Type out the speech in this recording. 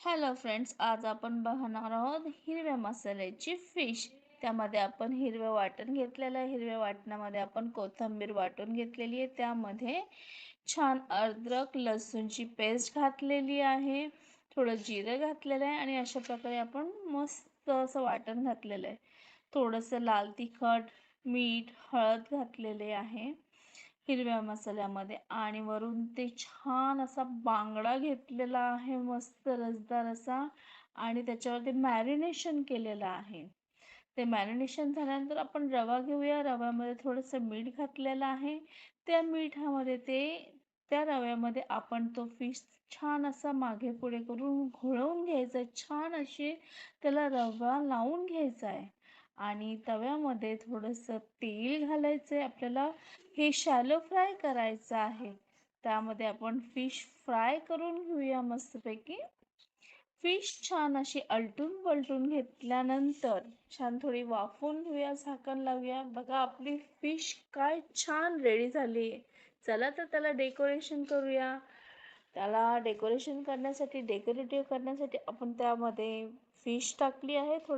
Hello friends आज आपण बघणार आहोत हिरव्या मसाल्याची फिश त्यामध्ये आपण हिरवं वाटण घेतलेलं आहे. हिरव्या वाटणामध्ये आपण कोथिंबीर वाटून घेतलेली आहे. त्यामध्ये छान अद्रक लसूणची पेस्ट घातलेली आहे. थोडं जिरं घातलेलं आहे आणि अशा प्रकारे आपण मस्त असं वाटण घातलेलं आहे. थोडंसं लाल तिखट मीठ हळद घातलेले आहे. हिरव्या मसाल्यामध्ये आणि वरून ते छान असा बांगडा घेतलेला आहे मस्त रसदार असा आणि त्याच्यावर ते मॅरिनेशन केलेलं आहे. ते मॅरिनेशन झाल्यानंतर आपण रवा घेऊया. रव्यामध्ये थोडंसं मीठ घातलेलं आहे. त्या मिठामध्ये ते त्या रव्यामध्ये आपण तो फिश छान असा मागे पुढे करून घोळवून घ्यायचा आहे. छान असे त्याला रवा लावून घ्यायचा आहे. आणि तव्यामध्ये थोडंसं तेल घालायचं आहे आपल्याला हे शॅलो फ्राय करायचं आहे. त्यामध्ये आपण फिश फ्राय करून घेऊया मस्तपैकी. फिश छान अशी अलटून पलटून घेतल्यानंतर छान थोडी वाफवून घेऊया झाकण लावूया. बघा आपली फिश काय छान रेडी झाली आहे. चला तर त्याला डेकोरेशन करूया. त्याला डेकोरेशन करण्यासाठी डेकोरेटिव्ह करण्यासाठी आपण त्यामध्ये फिश टाकली आहे. थोडी